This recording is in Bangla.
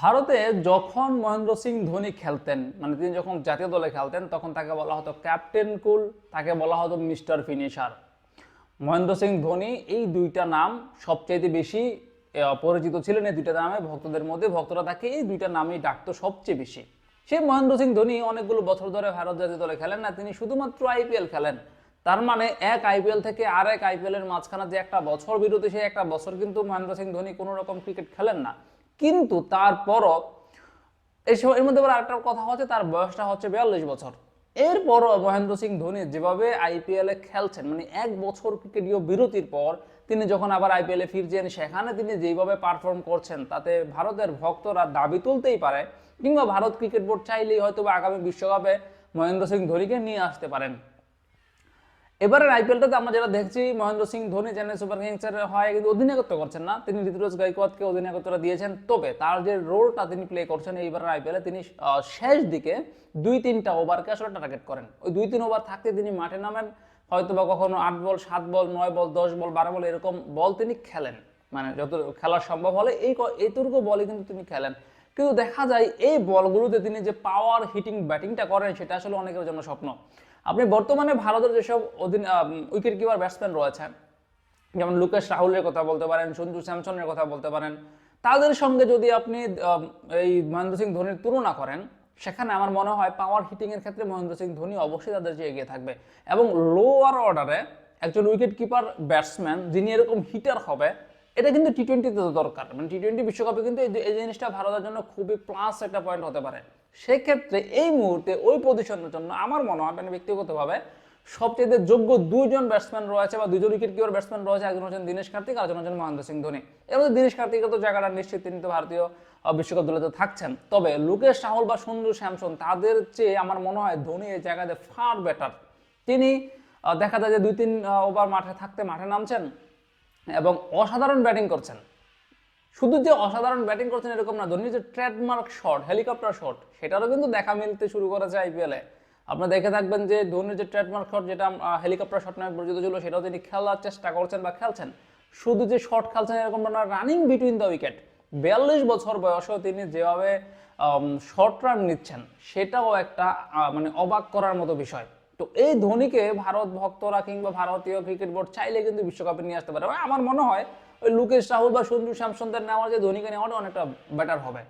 ভারতে যখন মহেন্দ্র সিং ধোনি খেলতেন মানে তিনি যখন জাতীয় দলে খেলতেন, তখন তাকে বলা হতো ক্যাপ্টেন কুল, তাকে বলা হতো মিস্টার ফিনিশার। মহেন্দ্র সিং ধোনি এই দুইটা নাম সবচাইতে বেশি পরিচিত ছিলেন এই দুইটা নামে, ভক্তদের মধ্যে ভক্তরা তাকে এই দুইটা নামেই ডাকতো সবচেয়ে বেশি। সেই মহেন্দ্র সিং ধোনি অনেকগুলো বছর ধরে ভারত জাতীয় দলে খেলেন না, তিনি শুধুমাত্র আইপিএল খেলেন। তার মানে এক আইপিএল থেকে আর এক আইপিএল এর মাঝখানে যে একটা বছর বিরতি, সেই একটা বছর কিন্তু মহেন্দ্র সিং ধোনি কোনো রকম ক্রিকেট খেলেন না। কিন্তু তারপরও এই সময় এর মধ্যে আরেকটা কথা হচ্ছে, তার বয়সটা হচ্ছে বিয়াল্লিশ বছর। এরপরও মহেন্দ্র সিং ধোনি যেভাবে আইপিএলে খেলছেন মানে এক বছর ক্রিকেটীয় বিরতির পর তিনি যখন আবার আইপিএলে ফিরছেন, সেখানে তিনি যেভাবে পারফর্ম করছেন, তাতে ভারতের ভক্তরা দাবি তুলতেই পারে, কিংবা ভারত ক্রিকেট বোর্ড চাইলেই হয়তো বা আগামী বিশ্বকাপে মহেন্দ্র সিং ধোনিকে নিয়ে আসতে পারেন। এবারের আইপিএলটাতে আমরা যেটা দেখছি, মহেন্দ্র সিং, ধোনি চেন্নাই সুপার কিংসের হয় কিন্তু অধিনায়কত্ব করছেন না। তিনি ঋতুরাজ গাইকোয়াদকে অধিনায়কত্বটা দিয়েছেন। তবে তার যে রোলটা তিনি প্লে করছেন এইবারের আইপিএলে, তিনি শেষ দিকে দুই তিনটা ওভারকে আসলে টার্গেট করেন। ওই দুই তিন ওভার থাকতে তিনি মাঠে নামেন। হয়তো বা কখনো আট বল, সাত বল, নয় বল, দশ বল, বারো বল, এরকম বল তিনি খেলেন। মানে যত খেলা সম্ভব হলে এই এইটুকু বলই কিন্তু তিনি খেলেন। কিন্তু দেখা যায় এই বলগুলোতে তিনি যে পাওয়ার হিটিং ব্যাটিংটা করেন, সেটা আসলে অনেকের জন্য স্বপ্ন। আপনি বর্তমানে ভারতের যেসব অধীন উইকেট কিপার ব্যাটসম্যান রয়েছে, যেমন লুকেশ রাহুলের কথা বলতে পারেন সঞ্জু স্যামসনের কথা বলতে পারেন, তাদের সঙ্গে যদি আপনি এই মহেন্দ্র সিং ধোনির তুলনা করেন, সেখানে আমার মনে হয় পাওয়ার হিটিং এর ক্ষেত্রে মহেন্দ্র সিং ধোনি অবশ্যই তাদের চেয়ে এগিয়ে থাকবে। এবং লোয়ার অর্ডারে একজন উইকেট কিপার ব্যাটসম্যান যিনি এরকম হিটার হবে এটা কিন্তু টি টোয়েন্টিতে দরকার। মানে টি টোয়েন্টি বিশ্বকাপে কিন্তু এই জিনিসটা ভারতের জন্য খুবই প্লাস একটা পয়েন্ট হতে পারে। সেক্ষেত্রে এই মুহূর্তে ওই পজিশনের জন্য আমার মনে হয় মানে ব্যক্তিগতভাবে সবচেয়ে যোগ্য দুইজন ব্যাটসম্যান রয়েছে বা দুজন উইকেট কিপার ব্যাটসম্যান রয়েছে একজন হচ্ছেন দীনেশ কার্তিক আর একজন হচ্ছেন মহেন্দ্র সিং ধোনি। এর মধ্যে দীনেশ কার্তিকের তো জায়গাটা নিশ্চিত, তিনি তো ভারতীয় বিশ্বকাপ দলে থাকছেন। তবে লুকেশ রাহুল বা সঞ্জু স্যামসন, তাদের চেয়ে আমার মনে হয় ধোনি এই জায়গাতে ফার বেটার তিনি দেখা যায় যে দুই তিন ওভার মাঠে থাকতে মাঠে নামছেন। এবং অসাধারণ ব্যাটিং করছেন। শুধু যে অসাধারণ ব্যাটিং করছেন এরকম না, ধোনির যে ট্রেডমার্ক শট, হেলিকপ্টার শট, সেটারও কিন্তু দেখা মিলতে শুরু করেছে আইপিএলে আপনারা দেখে থাকবেন যে ধোনির যে ট্রেডমার্ক শট, যেটা হেলিকপ্টার শট নামে পরিচিত ছিল, সেটাও তিনি খেলার চেষ্টা করছেন বা খেলছেন। শুধু যে শট খেলছেন এরকম না রানিং বিটুইন দ্য উইকেট বিয়াল্লিশ বছর বয়সেও তিনি যেভাবে শর্ট রান নিচ্ছেন, সেটাও একটা মানে অবাক করার মতো বিষয়। তো এই ধোনিকে ভারত ভক্তরা কিংবা ভারতীয় ক্রিকেট বোর্ড চাইলে কিন্তু বিশ্বকাপে নিয়ে আসতে পারে। আমার মনে হয় ওই লুকেশ রাহুল বা সঞ্জু স্যামসনদের নেওয়ার যে ধোনিকে নেওয়াটা অনেকটা বেটার হবে।